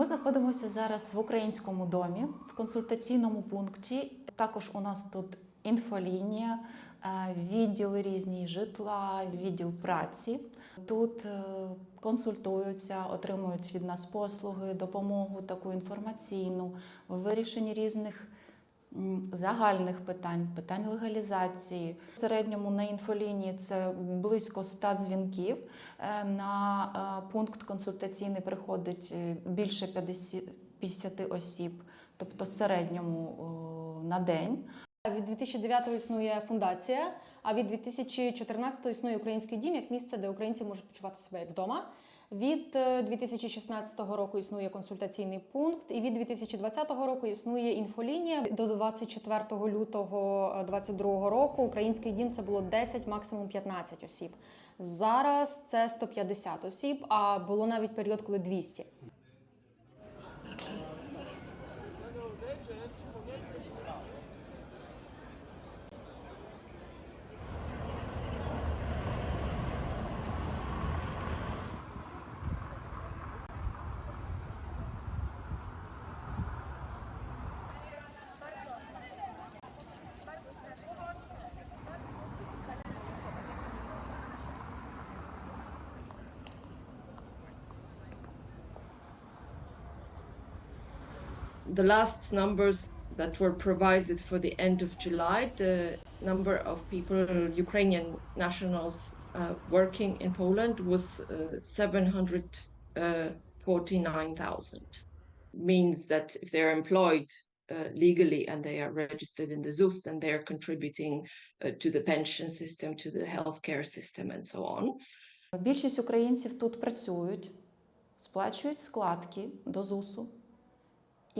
Ми знаходимося зараз в українському домі в консультаційному пункті. Також у нас тут інфолінія, відділ відділи різні житла, відділ праці. Тут е, консультуються, отримують від нас послуги, допомогу таку інформаційну в різних загальних питань, питань легалізації. В середньому на інфолінії це близько 100 дзвінків. Е, На е, пункт консультаційний приходить е, більше 50 50 осіб, тобто в середньому на день. Від 2009 існує фундація, а від 2014 існує український дім як місце, де українці можуть почувати себе як вдома. Від е, 2016 року існує консультаційний пункт, і від 2020 року існує інфолінія. До 24 лютого 2022 року український дім це було 10, максимум 15 осіб. Зараз це 150 осіб, а було навіть період, коли 200. the last numbers that were provided for the end of July, the number of people, Ukrainian nationals uh, working in Poland was uh, 749,000. Means that if they're employed uh, legally and they are registered in the ZUS, then they are contributing uh, to the pension system, to the healthcare system, and so on. Більшість українців тут працюють, сплачують складки до ЗУСу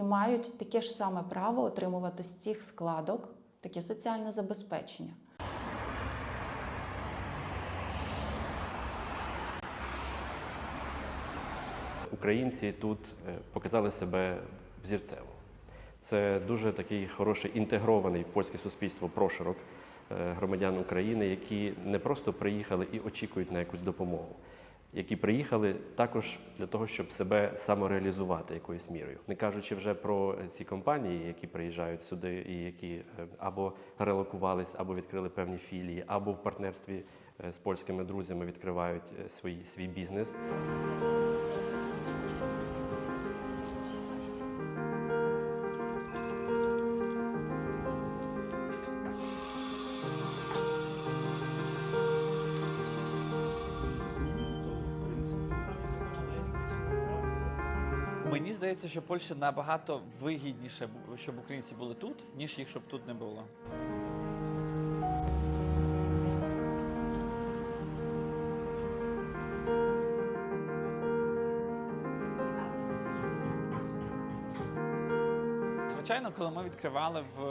І мають таке ж саме право отримувати з цих складок таке соціальне забезпечення. Українці тут е, показали себе взірцево. Це дуже такий хороший інтегрований в польське суспільство прошарок е, громадян України, які не просто приїхали і очікують на якусь допомогу, які приїхали також для того, щоб себе самореалізувати якоюсь мірою, не кажучи вже про ці компанії, які приїжджають сюди і які е, або релокувались, або відкрили певні філії, або в партнерстві е, з польськими друзями відкривають е, свій, свій бізнес. Здається, що Польща набагато вигідніше, щоб українці були тут, ніж їх щоб тут не було. Звичайно, коли ми відкривали в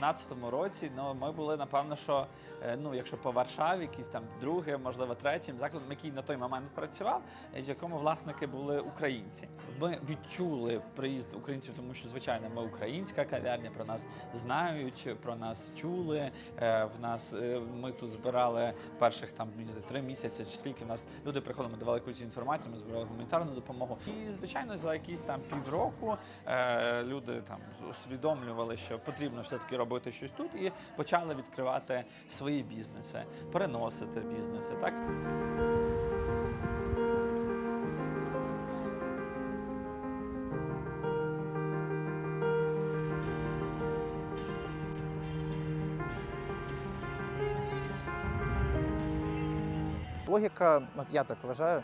16-му році, ну ми були напевно, що е, ну, якщо по Варшаві, якийсь там другим, можливо, третім закладом, який на той момент працював, в якому власники були українці. Ми відчули приїзд українців, тому що звичайно ми українська кав'ярня, про нас знають, про нас чули. Е, В нас е, ми тут збирали перших там здається, три місяці, чи скільки в нас люди приходили, ми давали якусь інформацію, ми збирали гуманітарну допомогу. І звичайно, за якісь там півроку люди там усвідомлювали, що потрібно все таки робити щось тут, і почали відкривати свої бізнеси, переносити бізнеси. Так Логіка, от я так вважаю,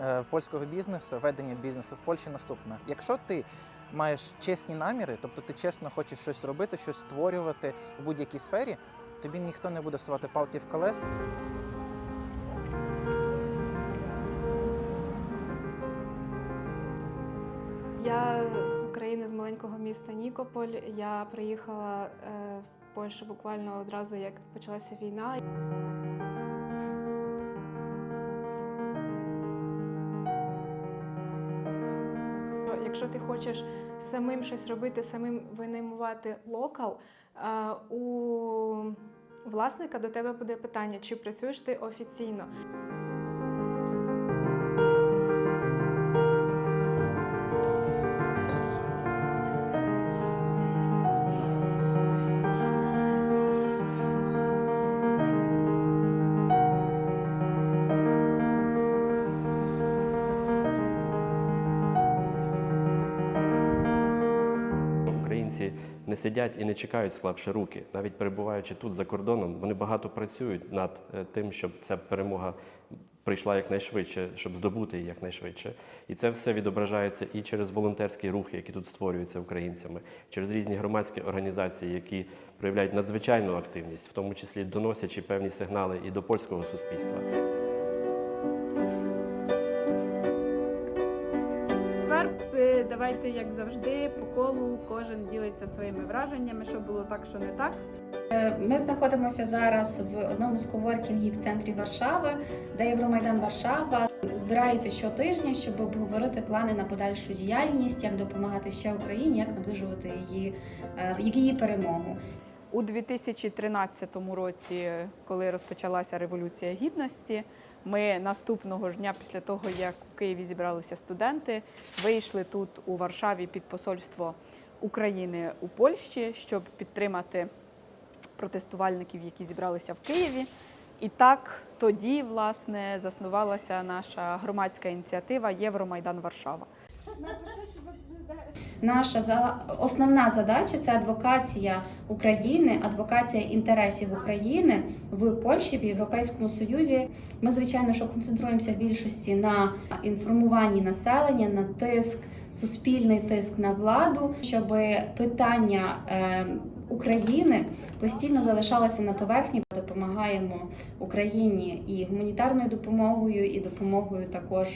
е, в польського бізнесу, ведення бізнесу в Польщі наступна. Якщо ти маєш чесні наміри, тобто ти чесно хочеш щось робити, щось створювати в будь-якій сфері, тобі ніхто не буде сувати палки в колес. Я з України, з маленького міста Нікополь. Я приїхала е, в Польщу буквально одразу, як почалася війна. Ти хочеш самим щось робити, самим винаймувати локал, у власника до тебе буде питання, чи працюєш ти офіційно. Українці не сидять і не чекають, склавши руки. Навіть перебуваючи тут за кордоном, вони багато працюють над е, тим, щоб ця перемога прийшла якнайшвидше, щоб здобути її якнайшвидше. І це все відображається і через волонтерські рухи, які тут створюються українцями, через різні громадські організації, які проявляють надзвичайну активність, в тому числі доносячи певні сигнали і до польського суспільства. Давайте, як завжди, по колу кожен ділиться своїми враженнями, що було так, що не так. Ми знаходимося зараз в одному з коворкінгів в центрі Варшави, де Євромайдан Варшава збирається щотижня, щоб обговорити плани на подальшу діяльність, як допомагати ще Україні, як наближувати її, е, її перемогу. У 2013 році, коли розпочалася Революція Гідності, ми наступного ж дня, після того як у Києві зібралися студенти, вийшли тут у Варшаві під посольство України у Польщі, щоб підтримати протестувальників, які зібралися в Києві. І так тоді, власне, заснувалася наша громадська ініціатива Євромайдан Варшава. Наша за основна задача це адвокація України, адвокація інтересів України в Польщі в Європейському Союзі. Ми звичайно, що концентруємося в більшості на інформуванні населення, на тиск, суспільний тиск на владу, щоб питання е, України постійно залишалося на поверхні. Допомагаємо Україні і гуманітарною допомогою, і допомогою також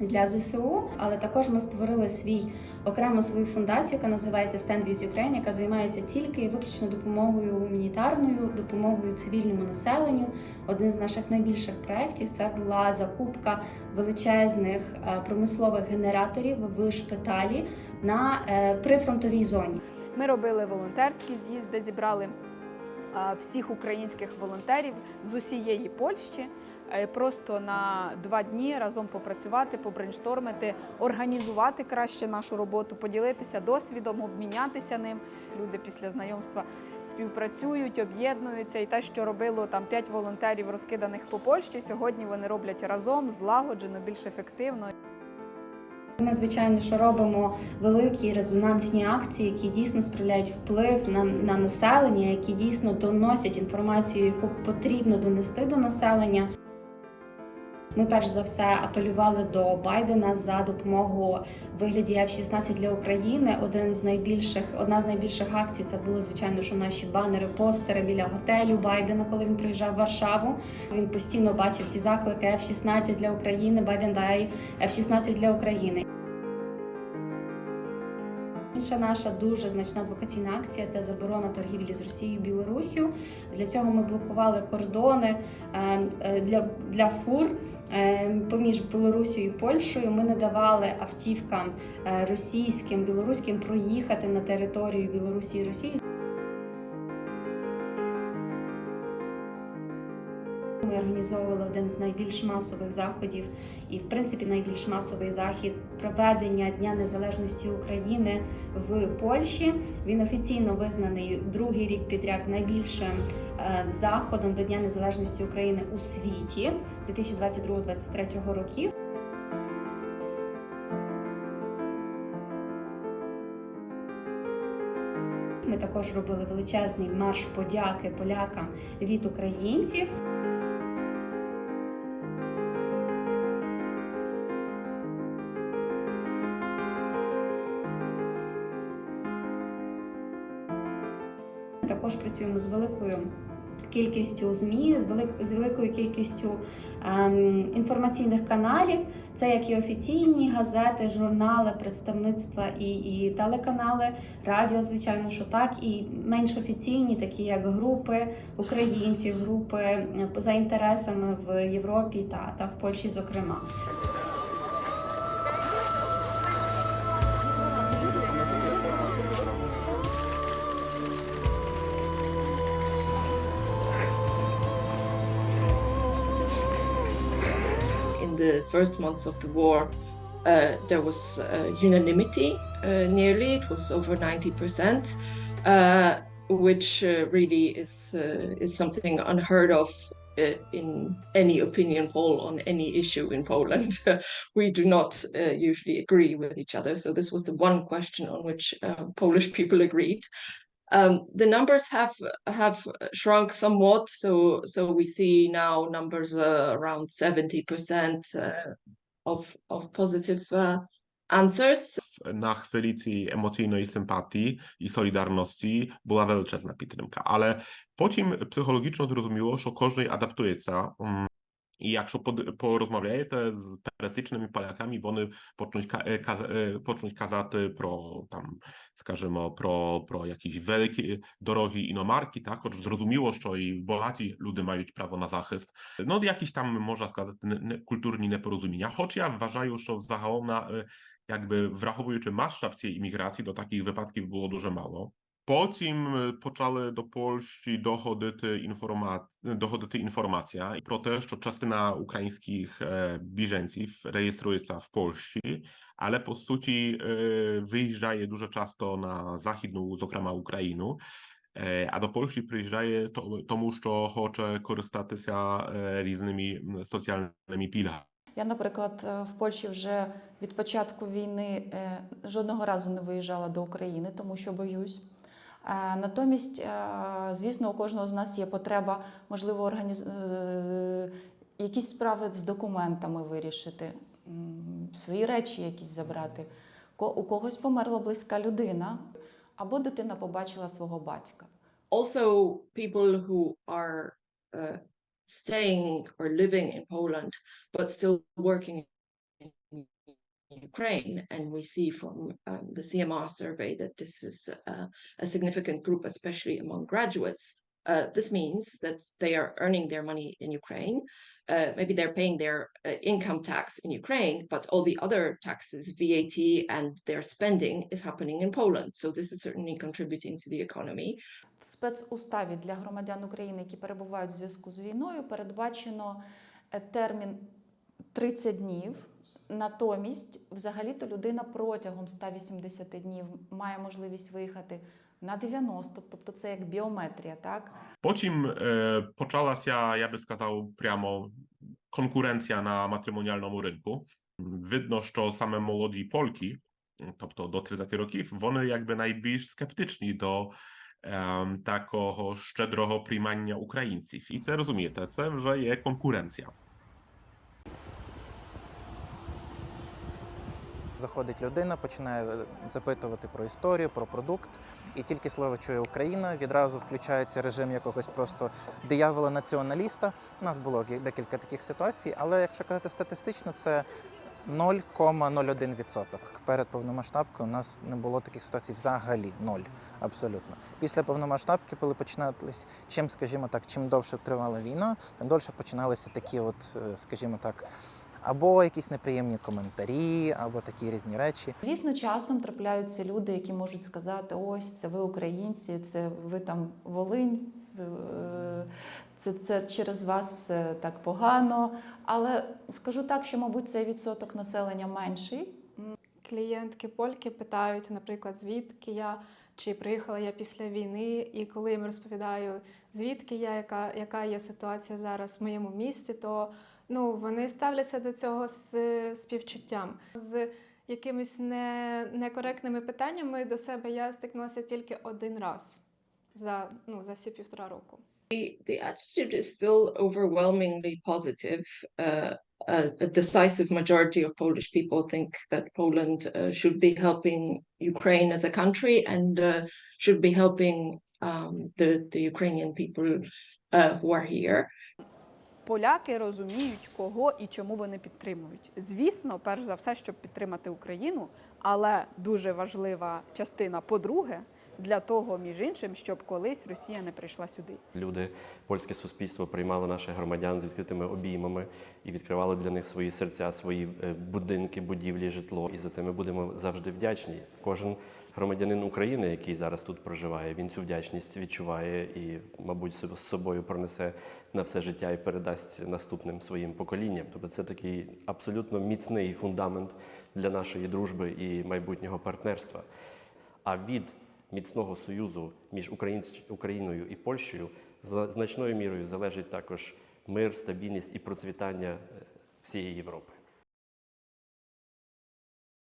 для ЗСУ, але також ми створили свій окремо свою фундацію, яка називається Stand with Ukraine, яка займається тільки і виключно допомогою гуманітарною, допомогою цивільному населенню. Один з наших найбільших проєктів це була закупка величезних е, промислових генераторів в шпиталі на е, прифронтовій зоні. Ми робили волонтерський з'їзд, де зібрали всіх українських волонтерів з усієї Польщі. Е, Просто на два дні разом попрацювати, побрейнштормити, організувати краще нашу роботу, поділитися досвідом, обмінятися ним. Люди після знайомства співпрацюють, об'єднуються. І те, що робило там п'ять волонтерів, розкиданих по Польщі, сьогодні вони роблять разом, злагоджено, більш ефективно. Ми, звичайно, що робимо великі резонансні акції, які дійсно справляють вплив на, на населення, які дійсно доносять інформацію, яку потрібно донести до населення. Ми перш за все апелювали до Байдена за допомогу вигляді F-16 для України. Один з найбільших, одна з найбільших акцій це було звичайно, що наші банери, постери біля готелю Байдена, коли він приїжджав в Варшаву. Він постійно бачив ці заклики F-16 для України. Байден дай F-16 для України. Інша наша дуже значна адвокаційна акція це заборона торгівлі з Росією і Білорусію. Для цього ми блокували кордони е, е, для, для фур е, поміж Білорусією і Польщею. Ми не давали автівкам російським, білоруським проїхати на територію Білорусі і Росії. Організовували один з найбільш масових заходів, і в принципі найбільш масовий захід проведення Дня Незалежності України в Польщі. Він офіційно визнаний другий рік підряд найбільшим е, заходом до Дня Незалежності України у світі 2022-2023 років. Ми також робили величезний марш подяки полякам від українців. Також працюємо з великою кількістю ЗМІ, з велик- з великою кількістю ем, інформаційних каналів. Це як і офіційні газети, журнали, представництва і, і телеканали, радіо, звичайно, що так, і менш офіційні, такі як групи українців, групи е, за інтересами в Європі та, та в Польщі, зокрема. The first months of the war, uh, there was uh, unanimity uh, nearly, it was over 90%, uh, which uh, really is, is something unheard of in any opinion poll on any issue in Poland. we do not uh, usually agree with each other. So this was the one question on which uh, Polish people agreed. Um, the numbers have have shrunk somewhat, so so we see now numbers uh, around seventy percent uh, of of positive uh, answers. Na chwylicy emocjonalnej sympatii i solidarności była wielce znapitrymka, ale po tym psychologiczno zrozumiło, że każdy adaptuje się mm, І якщо под- порозмовляєте з пересічними поляками, вони почнуть, ка- е, каз- е, почнуть казати про там, скажімо, про, про якісь великі дорогі іномарки, так? Хоч зрозуміло, що і багаті люди мають право на захист. Ну, якісь там, можна сказати, не, не, культурні непорозуміння. Хоч я вважаю, що загалом на е, jakby wrаховуючи масштаб цієї імміграції, до таких випадків було дуже мало. Потім почали до Польщі доходити інформація, доходити інформація про те, що частина українських біженців реєструється в Польщі, але по суті виїжджає дуже часто на західну, зокрема Україну. А до Польщі приїжджає то- тому, що хоче користатися різними соціальними пільгами. Я, наприклад, в Польщі вже від початку війни жодного разу не виїжджала до України, тому що боюсь. Е, Натомість, е, звісно, у кожного з нас є потреба, можливо, організ... е, якісь справи з документами вирішити, свої речі якісь забрати. У когось померла близька людина, або дитина побачила свого батька. Also, people who are uh, staying or living in Poland but still working in Ukraine, and we see from um, the CMR survey that this is uh, a significant group, especially among graduates. Uh, this means that they are earning their money in Ukraine. Uh, maybe they're paying their uh, income tax in Ukraine, but all the other taxes, VAT, and their spending is happening in Poland. So this is certainly contributing to the economy. В спецуставі для громадян України, які перебувають в зв'язку з війною, передбачено е, термін 30 днів. Натомість, взагалі-то людина протягом 180 днів має можливість виїхати на 90, тобто це як біометрія, так? Потім е, почалася, я би сказав, прямо конкуренція на матрymonialному ринку. Видно, що саме молоді Polki, тобто до 30 років, вони якби найбільш скептичні до ем, такого щедрого приймання українців. І це розумієте, це вже є конкуренція. Заходить людина, починає е, запитувати про історію, про продукт, і тільки слово чує Україна, відразу включається режим якогось просто диявола-націоналіста. У нас було декілька таких ситуацій, але якщо казати статистично, це 0,01%. Перед повномасштабкою у нас не було таких ситуацій взагалі ноль. Абсолютно. Після повномасштабки, коли починались, чим, скажімо так, чим довше тривала війна, тим довше починалися такі, от, е, скажімо так, або якісь неприємні коментарі, або такі різні речі. Звісно, часом трапляються люди, які можуть сказати: ось це ви українці, це ви там Волинь, е, це, це через вас все так погано. Але скажу так, що, мабуть, цей відсоток населення менший. Клієнтки польки питають, наприклад, звідки я, чи приїхала я після війни, і коли я їм розповідаю, звідки я, яка, яка є ситуація зараз в моєму місті, то ну, вони ставляться до цього з співчуттям. З якимись не, некоректними питаннями до себе я стикнулася тільки один раз за, ну, за всі півтора року. The, the attitude is still overwhelmingly positive. Uh, a, a decisive majority of Polish people think that Poland uh, should be helping Ukraine as a country and uh, should be helping um, the, the Ukrainian people uh, who are here. Поляки розуміють, кого і чому вони підтримують. Звісно, перш за все, щоб підтримати Україну, але дуже важлива частина, по-друге, для того, між іншим, щоб колись Росія не прийшла сюди. Люди, польське суспільство приймало наших громадян з відкритими обіймами і відкривало для них свої серця, свої е, будинки, будівлі, житло. І за це ми будемо завжди вдячні. Кожен громадянин України, який зараз тут проживає, він цю вдячність відчуває і, мабуть, з собою пронесе на все життя і передасть наступним своїм поколінням. Тобто це такий абсолютно міцний фундамент для нашої дружби і майбутнього партнерства. А від міцного союзу між Україною і Польщею значною мірою залежить також мир, стабільність і процвітання е, всієї Європи.